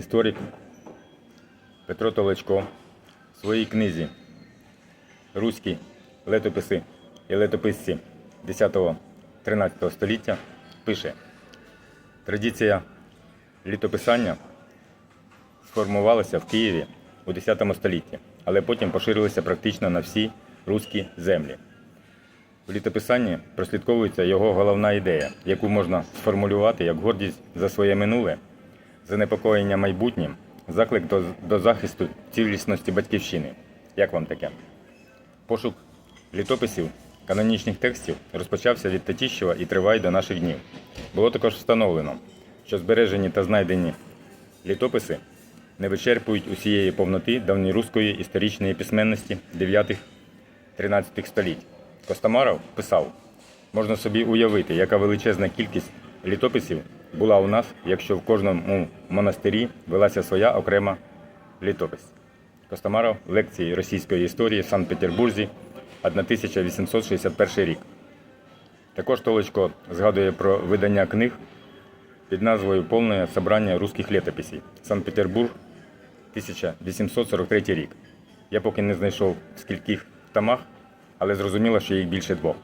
історик Петро Толечко в своїй книзі Руські летописи і летописці 10-13 століття пише Традиція літописання сформувалася в Києві у 10 столітті, але потім поширилася практично на всі руські землі. В літописанні прослідковується його головна ідея, яку можна сформулювати як гордість за своє минуле, занепокоєння майбутнім, заклик до, до захисту цілісності батьківщини. Як вам таке? Пошук літописів канонічних текстів розпочався від Татіщева і триває до наших днів. Було також встановлено, що збережені та знайдені літописи не вичерпують усієї повноти давньоруської історичної письменності 9-13 століть. Костомаров писав, можна собі уявити, яка величезна кількість літописів була у нас, якщо в кожному монастирі велася своя окрема літопис. Костомаров лекції російської історії в Санкт-Петербурзі 1861 рік. Також Толочко згадує про видання книг під назвою Повне собрання русських літописей. Санкт-Петербург, 1843 рік. Я поки не знайшов в скільких томах, але зрозуміло, що їх більше двох.